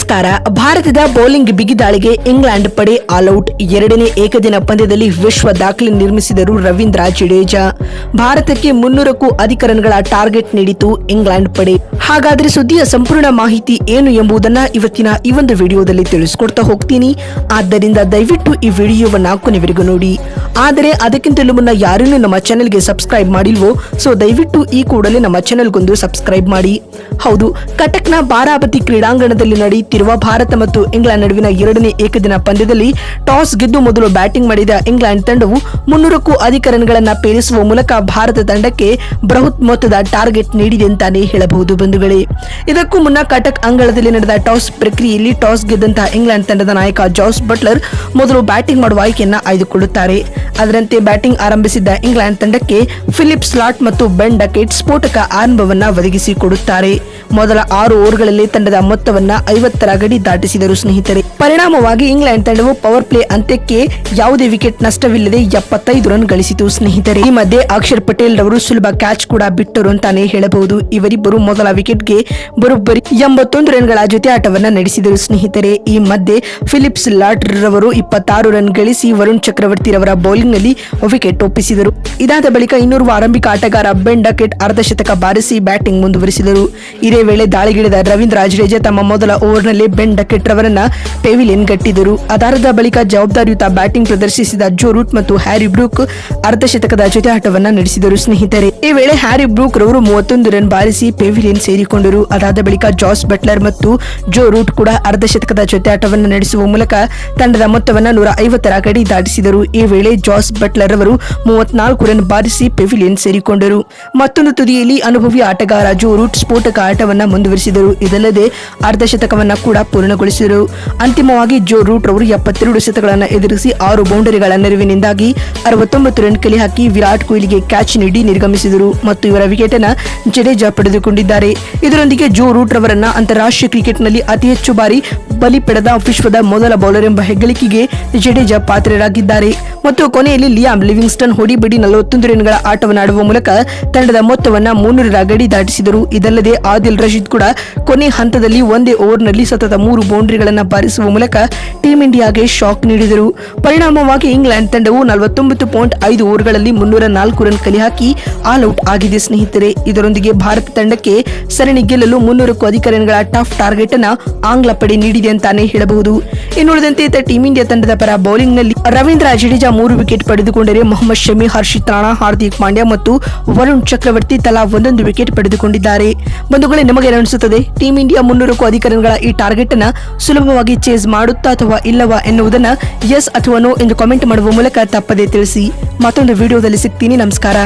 ನಮಸ್ಕಾರ. ಭಾರತದ ಬೌಲಿಂಗ್ ಬಿಗಿದಾಳಿಗೆ ಇಂಗ್ಲೆಂಡ್ ಪಡೆ ಆಲ್ಔಟ್ ಎರಡನೇ ಏಕದಿನ ಪಂದ್ಯದಲ್ಲಿ ವಿಶ್ವ ದಾಖಲೆ ನಿರ್ಮಿಸಿದರು ರವೀಂದ್ರ ಜಡೇಜಾ. ಭಾರತಕ್ಕೆ ಮುನ್ನೂರಕ್ಕೂ ಅಧಿಕ ರನ್ಗಳ ಟಾರ್ಗೆಟ್ ನೀಡಿತು ಇಂಗ್ಲೆಂಡ್ ಪಡೆ. ಹಾಗಾದ್ರೆ ಸುದ್ದಿಯ ಸಂಪೂರ್ಣ ಮಾಹಿತಿ ಏನು ಎಂಬುದನ್ನ ಇವತ್ತಿನ ಈ ಒಂದು ವಿಡಿಯೋದಲ್ಲಿ ತಿಳಿಸಿಕೊಡ್ತಾ ಹೋಗ್ತೀನಿ. ಆದ್ದರಿಂದ ದಯವಿಟ್ಟು ಈ ವಿಡಿಯೋವನ್ನ ಕೊನೆವರೆಗೂ ನೋಡಿ. ಆದರೆ ಅದಕ್ಕಿಂತಲೂ ಮುನ್ನ ಯಾರೂ ನಮ್ಮ ಚಾನೆಲ್ಗೆ ಸಬ್ಸ್ಕ್ರೈಬ್ ಮಾಡಿಲ್ವೋ? ಸೊ ದಯವಿಟ್ಟು ಈ ಕೂಡಲೇ ನಮ್ಮ ಚಾನೆಲ್ಗೊಂದು ಸಬ್ಸ್ಕ್ರೈಬ್ ಮಾಡಿ. ಹೌದು, ಕಟಕ್ನ ಬಾರಾಬತಿ ಕ್ರೀಡಾಂಗಣದಲ್ಲಿ ನಡೆಯುತ್ತಿರುವ ಭಾರತ ಮತ್ತು ಇಂಗ್ಲೆಂಡ್ ನಡುವಿನ ಎರಡನೇ ಏಕದಿನ ಪಂದ್ಯದಲ್ಲಿ ಟಾಸ್ ಗೆದ್ದು ಮೊದಲು ಬ್ಯಾಟಿಂಗ್ ಮಾಡಿದ ಇಂಗ್ಲೆಂಡ್ ತಂಡವು ಮುನ್ನೂರಕ್ಕೂ ಅಧಿಕ ರನ್ಗಳನ್ನು ಪೇರಿಸುವ ಮೂಲಕ ಭಾರತ ತಂಡಕ್ಕೆ ಬೃಹತ್ ಮೊತ್ತದ ಟಾರ್ಗೆಟ್ ನೀಡಿದೆ ಅಂತಾನೆ ಹೇಳಬಹುದು ಬಂಧುಗಳೇ. ಇದಕ್ಕೂ ಮುನ್ನ ಕಟಕ್ ಅಂಗಳದಲ್ಲಿ ನಡೆದ ಟಾಸ್ ಪ್ರಕ್ರಿಯೆಯಲ್ಲಿ ಟಾಸ್ ಗೆದ್ದಂತಹ ಇಂಗ್ಲೆಂಡ್ ತಂಡದ ನಾಯಕ ಜಾಸ್ ಬಟ್ಲರ್ ಮೊದಲು ಬ್ಯಾಟಿಂಗ್ ಮಾಡುವ ಆಯ್ಕೆಯನ್ನು ಆಯ್ದುಕೊಳ್ಳುತ್ತಾರೆ. ಅದರಂತೆ ಬ್ಯಾಟಿಂಗ್ ಆರಂಭಿಸಿದ್ದ ಇಂಗ್ಲೆಂಡ್ ತಂಡಕ್ಕೆ ಫಿಲಿಪ್ ಸ್ಲಾಟ್ ಮತ್ತು ಬೆನ್ ಡಕೆಟ್ ಸ್ಫೋಟಕ ಆರಂಭವನ್ನ ಒದಗಿಸಿಕೊಡುತ್ತಾರೆ ಮೊದಲ ಆರು ಓವರ್ಗಳಲ್ಲಿ ತಂಡದ ಮೊತ್ತವನ್ನ ಐವತ್ತರ ಗಡಿ ದಾಟಿಸಿದರು ಸ್ನೇಹಿತರೆ. ಪರಿಣಾಮವಾಗಿ ಇಂಗ್ಲೆಂಡ್ ತಂಡವು ಪವರ್ ಪ್ಲೇ ಅಂತ್ಯಕ್ಕೆ ಯಾವುದೇ ವಿಕೆಟ್ ನಷ್ಟವಿಲ್ಲದೆ ಎಪ್ಪತ್ತೈದು ರನ್ ಗಳಿಸಿತು ಸ್ನೇಹಿತರೆ. ಈ ಮಧ್ಯೆ ಅಕ್ಷರ್ ಪಟೇಲ್ ರವರು ಸುಲಭ ಕ್ಯಾಚ್ ಕೂಡ ಬಿಟ್ಟರು ಅಂತಾನೆ ಹೇಳಬಹುದು. ಇವರಿಬ್ಬರು ಮೊದಲ ವಿಕೆಟ್ಗೆ ಬರೋಬ್ಬರಿ ಎಂಬತ್ತೊಂದು ರನ್ಗಳ ಜೊತೆ ಆಟವನ್ನ ನಡೆಸಿದರು ಸ್ನೇಹಿತರೆ. ಈ ಮಧ್ಯೆ ಫಿಲಿಪ್ಸ್ ಲಾಟ್ ರವರು ಇಪ್ಪತ್ತಾರು ರನ್ ಗಳಿಸಿ ವರುಣ್ ಚಕ್ರವರ್ತಿ ರವರ ಬೌಲಿಂಗ್ ನಲ್ಲಿ ವಿಕೆಟ್ ಒಪ್ಪಿಸಿದರು ಇದಾದ ಬಳಿಕ ಇನ್ನೋರ್ವ ಆರಂಭಿಕ ಆಟಗಾರ ಬೆನ್ ಡಕೆಟ್ ಅರ್ಧಶತಕ ಬಾರಿಸಿ ಬ್ಯಾಟಿಂಗ್ ಮುಂದುವರಿಸಿದರು. ಇದೇ ವೇಳೆ ದಾಳಿಗಿಳಿದ ರವೀಂದ್ರ ಜಡೇಜಾ ತಮ್ಮ ಮೊದಲ ಓವರ್ನಲ್ಲಿ ಬೆನ್ ಡಕೆಟ್ ರವರನ್ನ ಪೆವಿಲಿಯನ್ ಗಟ್ಟಿದರು. ಅದಾರದ ಬಳಿಕ ಜವಾಬ್ದಾರಿಯುತ ಬ್ಯಾಟಿಂಗ್ ಪ್ರದರ್ಶಿಸಿದ ಜೋ ರೂಟ್ ಮತ್ತು ಹ್ಯಾರಿ ಬ್ರೂಕ್ ಅರ್ಧಶತಕದ ಜೊತೆ ಆಟವನ್ನ ನಡೆಸಿದರು. ಸ್ನೇಹಿತರೆ, ಈ ವೇಳೆ ಹ್ಯಾರಿ ಬ್ರೂಕ್ ರವರು ಮೂವತ್ತೊಂದು ರನ್ ಬಾರಿಸಿ ಪೆವಿಲಿಯನ್ ಸೇರಿಕೊಂಡರು. ಅದಾದ ಬಳಿಕ ಜಾಸ್ ಬಟ್ಲರ್ ಮತ್ತು ಜೋ ರೂಟ್ ಕೂಡ ಅರ್ಧಶತಕದ ಜೊತೆ ಆಟವನ್ನು ನಡೆಸುವ ಮೂಲಕ ತಂಡದ ಮೊತ್ತವನ್ನ ನೂರ ಐವತ್ತರ ಗಡಿ ದಾಟಿಸಿದರು. ಈ ವೇಳೆ ಜಾಸ್ ಬಟ್ಲರ್ ಅವರು ಮೂವತ್ನಾಲ್ಕು ರನ್ ಬಾರಿಸಿ ಪೆವಿಲಿಯನ್ ಸೇರಿಕೊಂಡರು. ಮತ್ತೊಂದು ತುದಿಯಲ್ಲಿ ಅನುಭವಿ ಆಟಗಾರ ಜೋ ರೂಟ್ ಸ್ಫೋಟಕ ಆಟವನ್ನು ಮುಂದುವರಿಸಿದರು. ಇದಲ್ಲದೆ ಅರ್ಧಶತಕವನ್ನ ಕೂಡ ಪೂರ್ಣಗೊಳಿಸಿದರು. ಅಂತಿಮವಾಗಿ ಜೋ ರೂಟ್ ಅವರು ಎಪ್ಪತ್ತೆರಡು ಶತಕಗಳನ್ನು ಎದುರಿಸಿ ಆರು ಬೌಂಡರಿಗಳ ನೆರವಿನಿಂದಾಗಿ ಅರವತ್ತೊಂಬತ್ತು ರನ್ ಕಲೆ ಹಾಕಿ ವಿರಾಟ್ ಕೊಹ್ಲಿಗೆ ಕ್ಯಾಚ್ ನೀಡಿ ನಿರ್ಗಮಿಸಿದರು ಮತ್ತು ಇವರ ವಿಕೆಟ್ ಅನ್ನ ಜಡೇಜಾ ಪಡೆದುಕೊಂಡಿದ್ದಾರೆ. ಇದರೊಂದಿಗೆ ಜೋ ರೂಟ್ ರವರನ್ನ ಅಂತಾರಾಷ್ಟ್ರೀಯ ಕ್ರಿಕೆಟ್ನಲ್ಲಿ ಅತಿ ಹೆಚ್ಚು ಬಾರಿ ಬಲಿ ಪಡೆದ ವಿಶ್ವದ ಮೊದಲ ಬೌಲರ್ ಎಂಬ ಹೆಗ್ಗಳಿಕೆಗೆ ಜಡೇಜಾ ಪಾತ್ರರಾಗಿದ್ದಾರೆ. ಮತ್ತು ಕೊನೆಯಲ್ಲಿ ಲಿಯಾಮ್ ಲಿವಿಂಗ್ಸ್ಟನ್ ಹೊಡಿಬಿಡಿ ನಲವತ್ತೊಂದು ರನ್ಗಳ ಆಟವನ್ನಾಡುವ ಮೂಲಕ ತಂಡದ ಮೊತ್ತವನ್ನ ಮುನ್ನೂರರ ಗಡಿ ದಾಟಿಸಿದರು. ಇದಲ್ಲದೆ ಆದಿಲ್ ರಶೀದ್ ಕೂಡ ಕೊನೆ ಹಂತದಲ್ಲಿ ಒಂದೇ ಓವರ್ನಲ್ಲಿ ಸತತ ಮೂರು ಬೌಂಡರಿಗಳನ್ನು ಬಾರಿಸುವ ಮೂಲಕ ಟೀಂ ಇಂಡಿಯಾಗೆ ಶಾಕ್ ನೀಡಿದರು. ಪರಿಣಾಮವಾಗಿ ಇಂಗ್ಲೆಂಡ್ ತಂಡವು ನಲವತ್ತೊಂಬತ್ತು ಪಾಯಿಂಟ್ ಐದು ಓವರ್ಗಳಲ್ಲಿ ಮುನ್ನೂರ ನಾಲ್ಕು ರನ್ ಕಲೆ ಹಾಕಿ ಆಲ್ ಔಟ್ ಆಗಿದೆ ಸ್ನೇಹಿತರೆ. ಇದರೊಂದಿಗೆ ಭಾರತ ತಂಡಕ್ಕೆ ಸರಣಿ ಗೆಲ್ಲಲು ಮುನ್ನೂರಕ್ಕೂ ಅಧಿಕ ರನ್ಗಳ ಟಫ್ ಟಾರ್ಗೆಟ್ ಅನ್ನ ಆಂಗ್ಲ ಪಡೆ ನೀಡಿದೆ ಅಂತಾನೆ ಹೇಳಬಹುದು. ಇನ್ನುಳಿದಂತೆ ಟೀಂ ಇಂಡಿಯಾ ತಂಡದ ಪರ ಬೌಲಿಂಗ್ನಲ್ಲಿ ರವೀಂದ್ರ ಜಡೇಜಾ ಮೂರು ವಿಕೆಟ್ ಪಡೆದುಕೊಂಡರೆ ಮೊಹಮ್ಮದ್ ಶಮಿ, ಹರ್ಷಿತ್ ರಾಣಾ, ಹಾರ್ದಿಕ್ ಪಾಂಡ್ಯ ಮತ್ತು ವರುಣ್ ಚಕ್ರವರ್ತಿ ತಲಾ ಒಂದೊಂದು ವಿಕೆಟ್ ಪಡೆದುಕೊಂಡಿದ್ದಾರೆ. ಬಂಧುಗಳೇ, ನಿಮಗೆ ಅನಿಸುತ್ತದೆ, ಟೀಂ ಇಂಡಿಯಾ ಮುನ್ನೂರಕ್ಕೂ ಅಧಿಕ ರನ್ಗಳ ಈ ಟಾರ್ಗೆಟ್ ಅನ್ನ ಸುಲಭವಾಗಿ ಚೇಸ್ ಮಾಡುತ್ತಾ ಅಥವಾ ಇಲ್ಲವಾ ಎನ್ನುವುದನ್ನ? ಎಸ್ ಅಥವಾ ನೋ ಎಂದು ಕಾಮೆಂಟ್ ಮಾಡುವ ಮೂಲಕ ತಪ್ಪದೇ ತಿಳಿಸಿ ಮತ್ತೊಂದು ವಿಡಿಯೋದಲ್ಲಿ ಸಿಗ್ತೀನಿ. ನಮಸ್ಕಾರ.